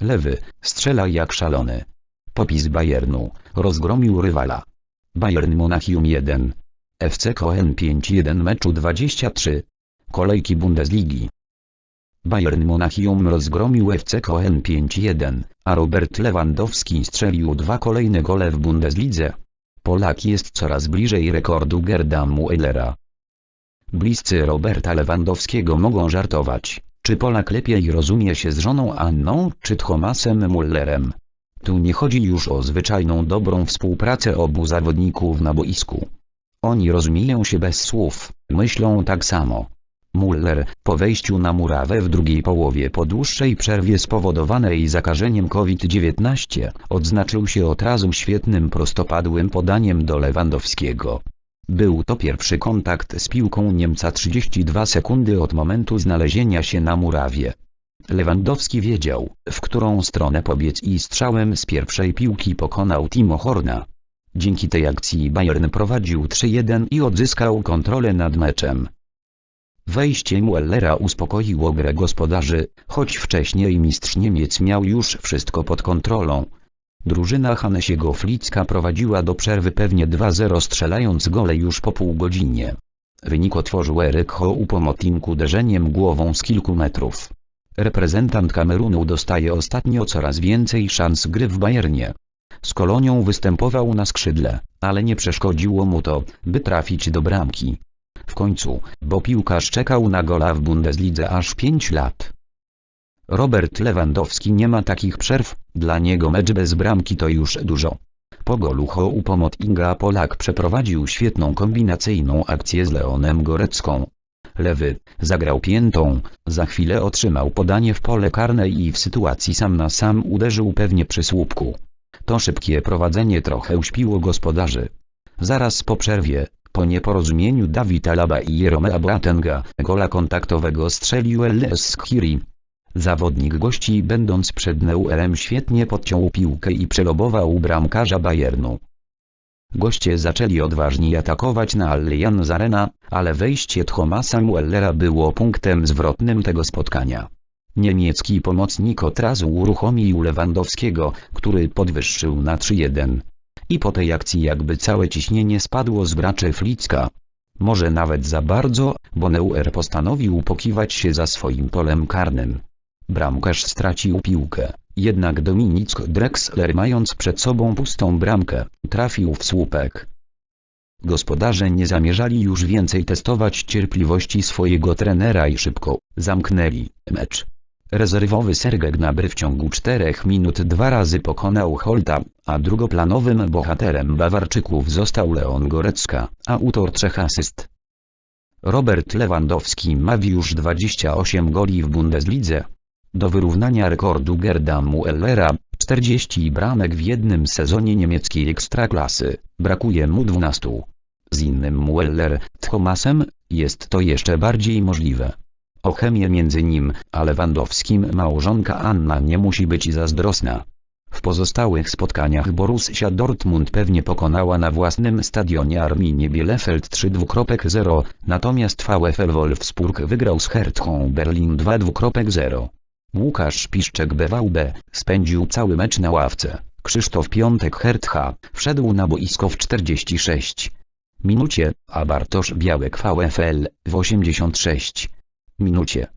Lewy, strzela jak szalony. Popis Bayernu, rozgromił rywala. Bayern Monachium 1. FC Koen 5-1 meczu 23. Kolejki Bundesligi. Bayern Monachium rozgromił FC Koen 5-1, a Robert Lewandowski strzelił dwa kolejne gole w Bundeslidze. Polak jest coraz bliżej rekordu Gerda Muellera. Bliscy Roberta Lewandowskiego mogą żartować, czy Polak lepiej rozumie się z żoną Anną, czy Thomasem Mullerem. Tu nie chodzi już o zwyczajną dobrą współpracę obu zawodników na boisku. Oni rozumieją się bez słów, myślą tak samo. Muller, po wejściu na murawę w drugiej połowie po dłuższej przerwie spowodowanej zakażeniem COVID-19, odznaczył się od razu świetnym prostopadłym podaniem do Lewandowskiego. Był to pierwszy kontakt z piłką Niemca 32 sekundy od momentu znalezienia się na murawie. Lewandowski wiedział, w którą stronę pobiec i strzałem z pierwszej piłki pokonał Timo Horna. Dzięki tej akcji Bayern prowadził 3-1 i odzyskał kontrolę nad meczem. Wejście Muellera uspokoiło grę gospodarzy, choć wcześniej mistrz Niemiec miał już wszystko pod kontrolą. Drużyna Hanesiego Flicka prowadziła do przerwy pewnie 2-0 strzelając gole już po pół godzinie. Wynik otworzył Eryk Hołupomotink uderzeniem głową z kilku metrów. Reprezentant Kamerunu dostaje ostatnio coraz więcej szans gry w Bayernie. Z Kolonią występował na skrzydle, ale nie przeszkodziło mu to, by trafić do bramki. W końcu, bo piłkarz czekał na gola w Bundeslidze aż 5 lat. Robert Lewandowski nie ma takich przerw, dla niego mecz bez bramki to już dużo. Po golu Hołupomottinga Polak przeprowadził świetną kombinacyjną akcję z Leonem Gorecką. Lewy, zagrał piętą, za chwilę otrzymał podanie w pole karne i w sytuacji sam na sam uderzył pewnie przy słupku. To szybkie prowadzenie trochę uśpiło gospodarzy. Zaraz po przerwie, po nieporozumieniu Dawid Alaba i Jeromea Boatenga, gola kontaktowego strzelił LS Skiri. Zawodnik gości będąc przed Neuerem świetnie podciął piłkę i przelobował bramkarza Bayernu. Goście zaczęli odważniej atakować na Allianz Arena, ale wejście Thomasa Muellera było punktem zwrotnym tego spotkania. Niemiecki pomocnik od razu uruchomił Lewandowskiego, który podwyższył na 3-1. I po tej akcji jakby całe ciśnienie spadło z braczy Flicka. Może nawet za bardzo, bo Neuer postanowił pokiwać się za swoim polem karnym. Bramkarz stracił piłkę, jednak Dominick Drexler mając przed sobą pustą bramkę, trafił w słupek. Gospodarze nie zamierzali już więcej testować cierpliwości swojego trenera i szybko zamknęli mecz. Rezerwowy Sergej Gnabry w ciągu czterech minut dwa razy pokonał Holta, a drugoplanowym bohaterem Bawarczyków został Leon Gorecka, autor trzech asyst. Robert Lewandowski ma już 28 goli w Bundeslidze. Do wyrównania rekordu Gerda Muellera, 40 bramek w jednym sezonie niemieckiej ekstraklasy, brakuje mu 12. Z innym Mueller, Thomasem, jest to jeszcze bardziej możliwe. O chemię między nim a Lewandowskim małżonka Anna nie musi być zazdrosna. W pozostałych spotkaniach Borussia Dortmund pewnie pokonała na własnym stadionie Arminie Bielefeld 3-0, natomiast VfL Wolfsburg wygrał z Herthą Berlin 2-0. Łukasz Piszczek BVB spędził cały mecz na ławce. Krzysztof Piątek Hertha wszedł na boisko w 46 minucie, a Bartosz Białek VfL w 86 minucie.